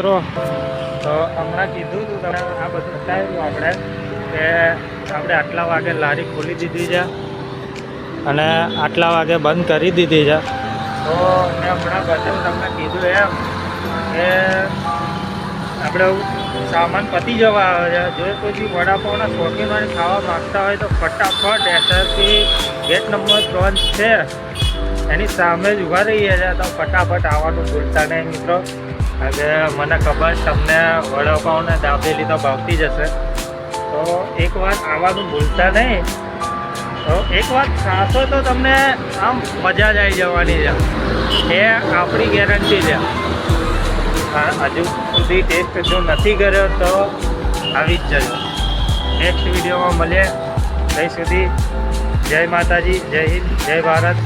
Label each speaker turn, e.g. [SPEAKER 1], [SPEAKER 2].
[SPEAKER 1] મિત્રો, તો હમણાં કીધું હતું તમે આ બધું બતાવ્યું આપણે, કે આપણે આટલા વાગે લારી ખોલી દીધી છે અને આટલા વાગે બંધ કરી દીધી છે. તો મેં હમણાં બધું તમને કીધું એમ કે આપણે સામાન પતી જવા આવે છે. જો કોઈ વડાપાઉના શોખીન ખાવા માગતા હોય તો ફટાફટ એસઆરપી ગેટ નંબર ત્રણ છે. એની સામે જ ઊભા રહીએ છીએ, તો ફટાફટ આવવાનું ભૂલતા નહીં મિત્રો. આજે મને ખબર તમને વડાપાવને દાબેલી તો ભાવતી જ હશે. તો એક વાર આવવાનું ભૂલતા નહીં. તો એક વાર ખાશો તો તમને આમ મજા જ આવી જવાની છે. એ આપણી ગેરંટી છે. હજુ સુધી ટેસ્ટ જો નથી કર્યો તો આવી જ જજો. નેક્સ્ટ વિડીયોમાં મળીએ. ત્યાં સુધી જય માતાજી, જય હિન્દ, જય ભારત.